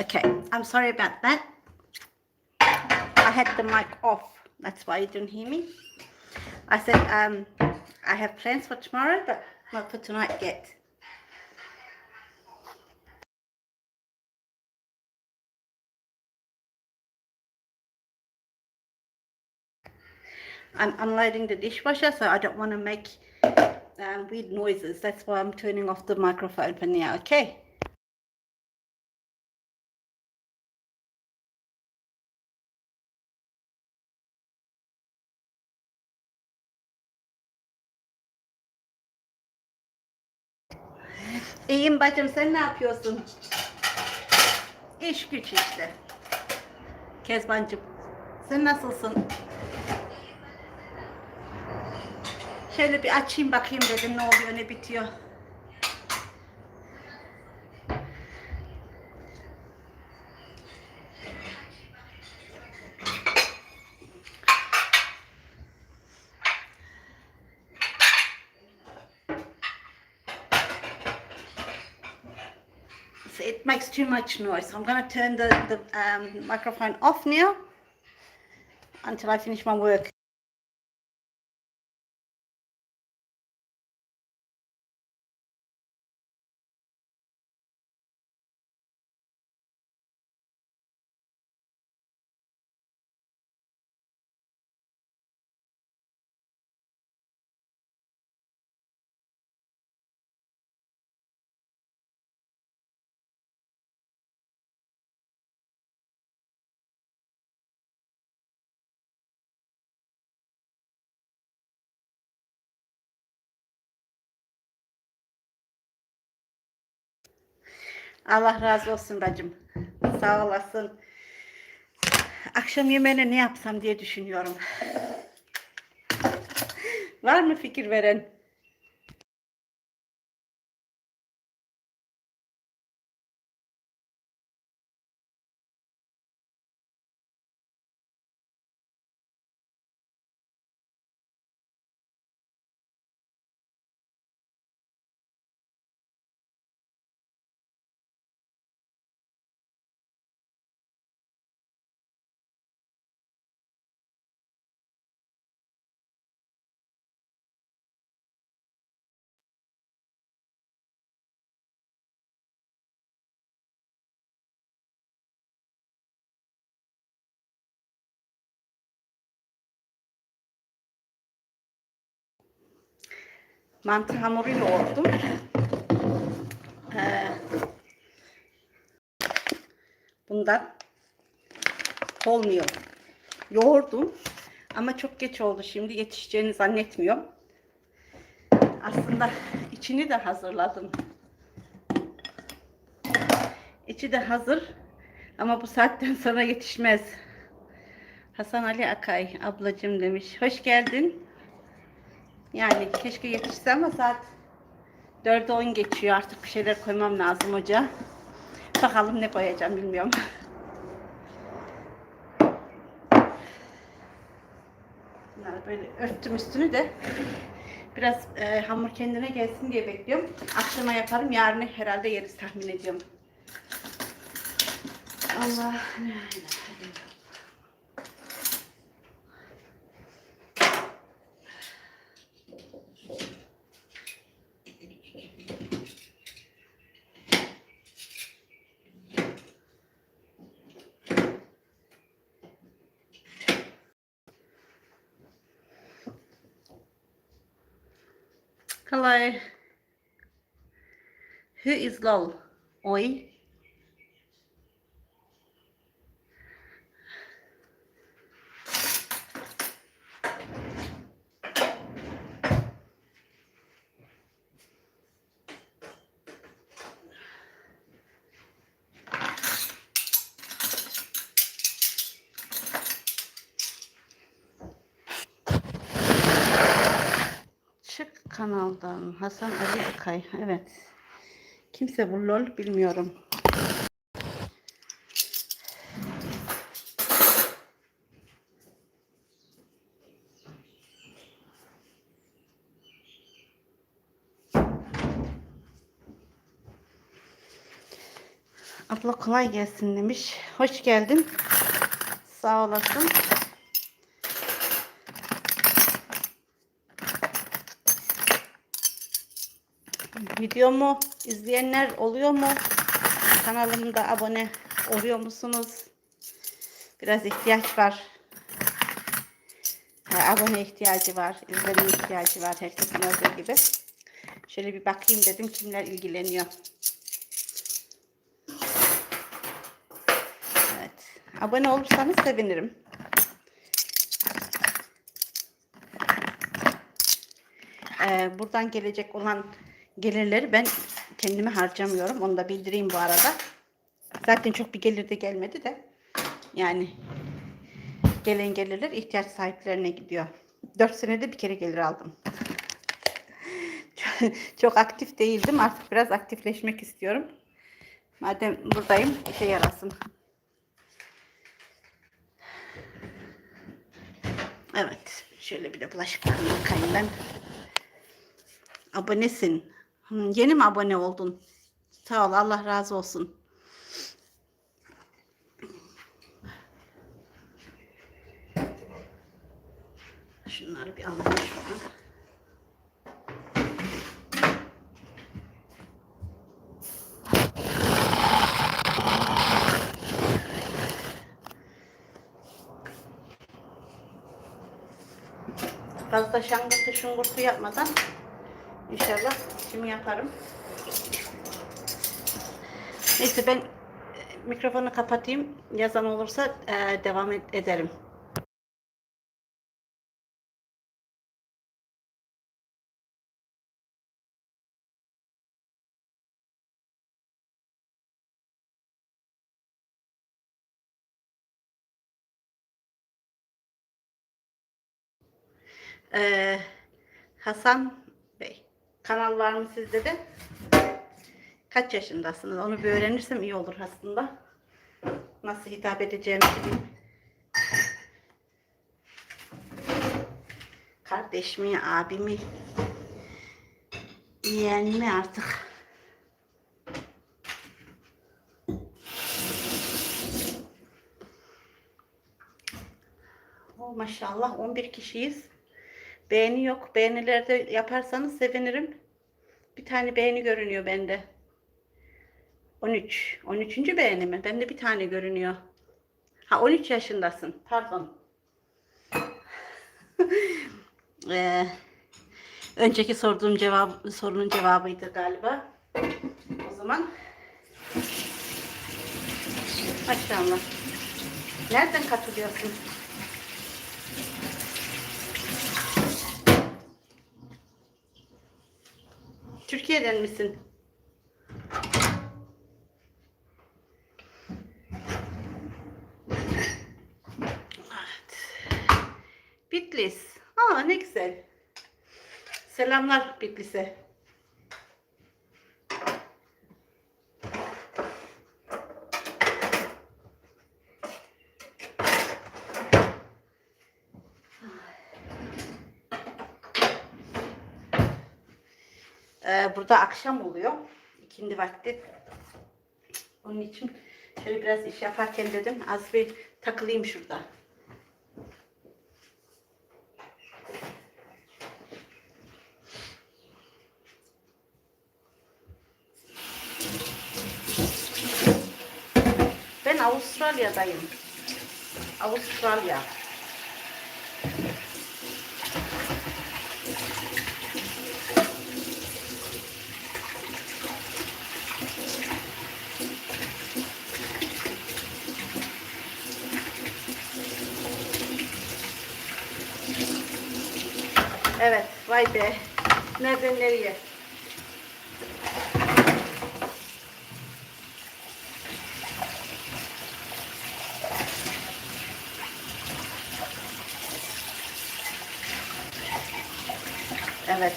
Okay, I'm sorry about that. I had the mic off. That's why you didn't hear me. I said um, I have plans for tomorrow, but not for tonight yet. I'm unloading the dishwasher, so I don't want to make um, weird noises. That's why I'm turning off the microphone for now. Okay. İyiyim bacım sen ne yapıyorsun? İş güç işte. Kezbancım sen nasılsın? Şöyle bir açayım bakayım dedim ne oluyor ne bitiyor. Makes too much noise. I'm going to turn the, the um, microphone off now until I finish my work. Allah razı olsun bacım. Sağ olasın. Akşam yemeğine ne yapsam diye düşünüyorum. Var mı fikir veren? Mantı hamuru yoğurdum. Ee, bundan olmuyor. Yoğurdum ama çok geç oldu şimdi yetişeceğini zannetmiyorum. Aslında içini de hazırladım. İçi de hazır ama bu saatten sonra yetişmez. Hasan Ali Akay ablacım demiş. Hoş geldin. Yani keşke yetişse ama saat 4'e 10 geçiyor. Artık bir şeyler koymam lazım ocağa. Bakalım ne koyacağım bilmiyorum. Bunları böyle örttüm üstünü de biraz e, hamur kendine gelsin diye bekliyorum. Akşama yaparım. Yarın herhalde yeriz tahmin ediyorum. Allah. Hello. Who is lol? Oi. Kanaldan Hasan Ali Akay. Evet. Kimse bu lol bilmiyorum. Abla kolay gelsin demiş. Hoş geldin. Sağ olasın. Videomu izleyenler oluyor mu? Kanalımda abone oluyor musunuz? Biraz ihtiyaç var. Abone ihtiyacı var, izleme ihtiyacı var herkesin olduğu gibi. Şöyle bir bakayım dedim kimler ilgileniyor. Evet. Abone olursanız sevinirim. Ee, buradan gelecek olan gelirleri ben kendime harcamıyorum. Onu da bildireyim bu arada. Zaten çok bir gelir de gelmedi de. Yani gelen gelirler ihtiyaç sahiplerine gidiyor. 4 senede bir kere gelir aldım. çok aktif değildim. Artık biraz aktifleşmek istiyorum. Madem buradayım işe yarasın. Evet. Şöyle bir de bulaşıklarını yıkayayım ben. Abonesin. Yeni mi abone oldun? Sağ ol. Allah razı olsun. Şunları bir alalım şuradan. Fazla şangırtı şungurtu yapmadan inşallah şimdi yaparım. Neyse ben e, mikrofonu kapatayım. Yazan olursa e, devam ed- ederim. Ee, Hasan kanal var mı sizde de? Kaç yaşındasınız? Onu bir öğrenirsem iyi olur aslında. Nasıl hitap edeceğimi bileyim. Kardeş mi, abi mi? Yeğen mi artık? Oh, maşallah 11 kişiyiz. Beğeni yok. Beğenilerde yaparsanız sevinirim. Bir tane beğeni görünüyor bende. 13. 13. beğeni mi? Bende bir tane görünüyor. Ha 13 yaşındasın. Pardon. Ee, önceki sorduğum cevap sorunun cevabıydı galiba. O zaman maşallah. Nereden katılıyorsun? Türkiye'den misin? Evet. Bitlis. Aa ne güzel. Selamlar Bitlis'e. Ee, burada akşam oluyor. İkindi vakti. Onun için şöyle biraz iş yaparken dedim az bir takılayım şurada. Ben Avustralya'dayım. Avustralya. Evet, vay be. Nereden nereye? Evet.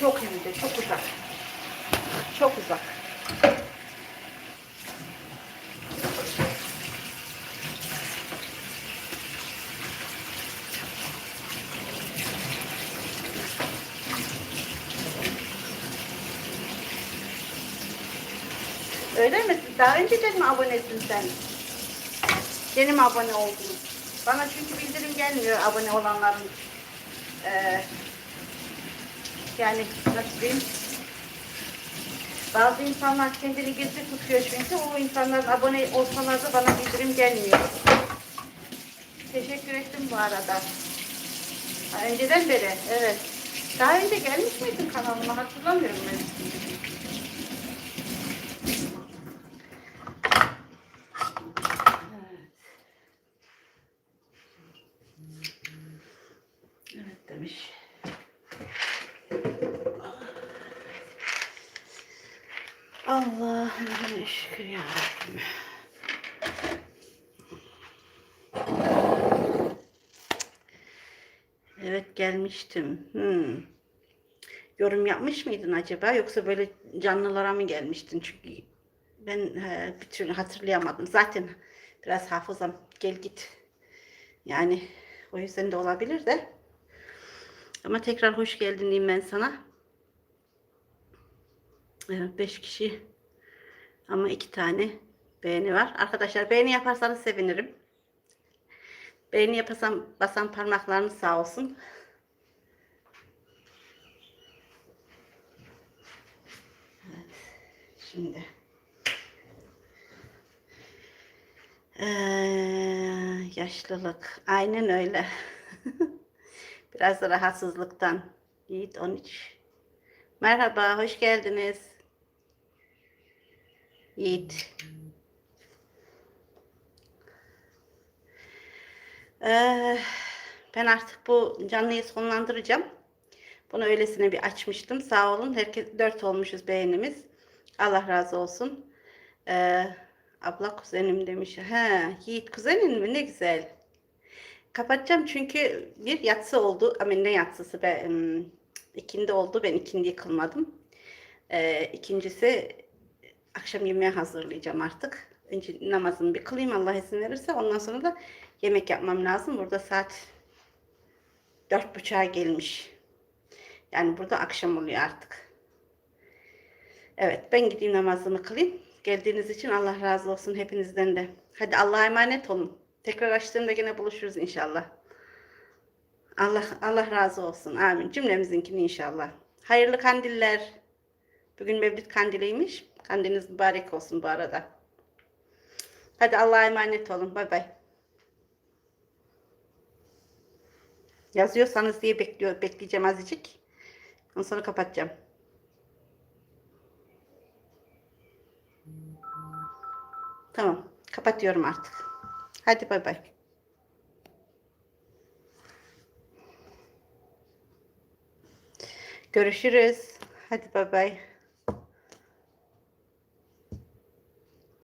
Çok de, çok uzak. Çok uzak. Öyle mi? Siz Daha önceden mi abonesin sen? Yeni mi abone oldun? Bana çünkü bildirim gelmiyor abone olanların. Ee, yani nasıl diyeyim? Bazı insanlar kendini gizli tutuyor çünkü o insanların abone olsalar da bana bildirim gelmiyor. Teşekkür ettim bu arada. Önceden beri, evet. Daha önce gelmiş miydin kanalıma hatırlamıyorum ben. Demiş. Allah'ım şükür ya Rabbim. Evet gelmiştim. Hmm. Yorum yapmış mıydın acaba yoksa böyle canlılara mı gelmiştin? Çünkü ben he, bir türlü hatırlayamadım. Zaten biraz hafızam gel git. Yani o yüzden de olabilir de. Ama tekrar hoş geldin diyeyim ben sana. Evet, beş kişi ama iki tane beğeni var. Arkadaşlar beğeni yaparsanız sevinirim. Beğeni yaparsam basan parmaklarınız sağ olsun. Evet, şimdi. Ee, yaşlılık. Aynen öyle. Biraz da rahatsızlıktan. Yiğit 13. Merhaba, hoş geldiniz. Yiğit. Ee, ben artık bu canlıyı sonlandıracağım. Bunu öylesine bir açmıştım. Sağ olun. Herkes dört olmuşuz beğenimiz. Allah razı olsun. Ee, abla kuzenim demiş. He, Yiğit kuzenin mi? Ne güzel. Kapatacağım çünkü bir yatsı oldu. Amin ne yatsısı be. ikindi oldu. Ben ikindiyi kılmadım. Ee, ikincisi akşam yemeğe hazırlayacağım artık. Önce namazımı bir kılayım Allah izin verirse. Ondan sonra da yemek yapmam lazım. Burada saat dört buçuğa gelmiş. Yani burada akşam oluyor artık. Evet ben gideyim namazımı kılayım. Geldiğiniz için Allah razı olsun hepinizden de. Hadi Allah'a emanet olun. Tekrar açtığımda yine buluşuruz inşallah. Allah Allah razı olsun. Amin. Cümlemizinkini inşallah. Hayırlı kandiller. Bugün Mevlid kandiliymiş. Kandiliniz mübarek olsun bu arada. Hadi Allah'a emanet olun. Bay bay. Yazıyorsanız diye bekliyor, bekleyeceğim azıcık. Ondan sonra kapatacağım. Tamam. Kapatıyorum artık. Hadi bay bay. Görüşürüz. Hadi bay bay.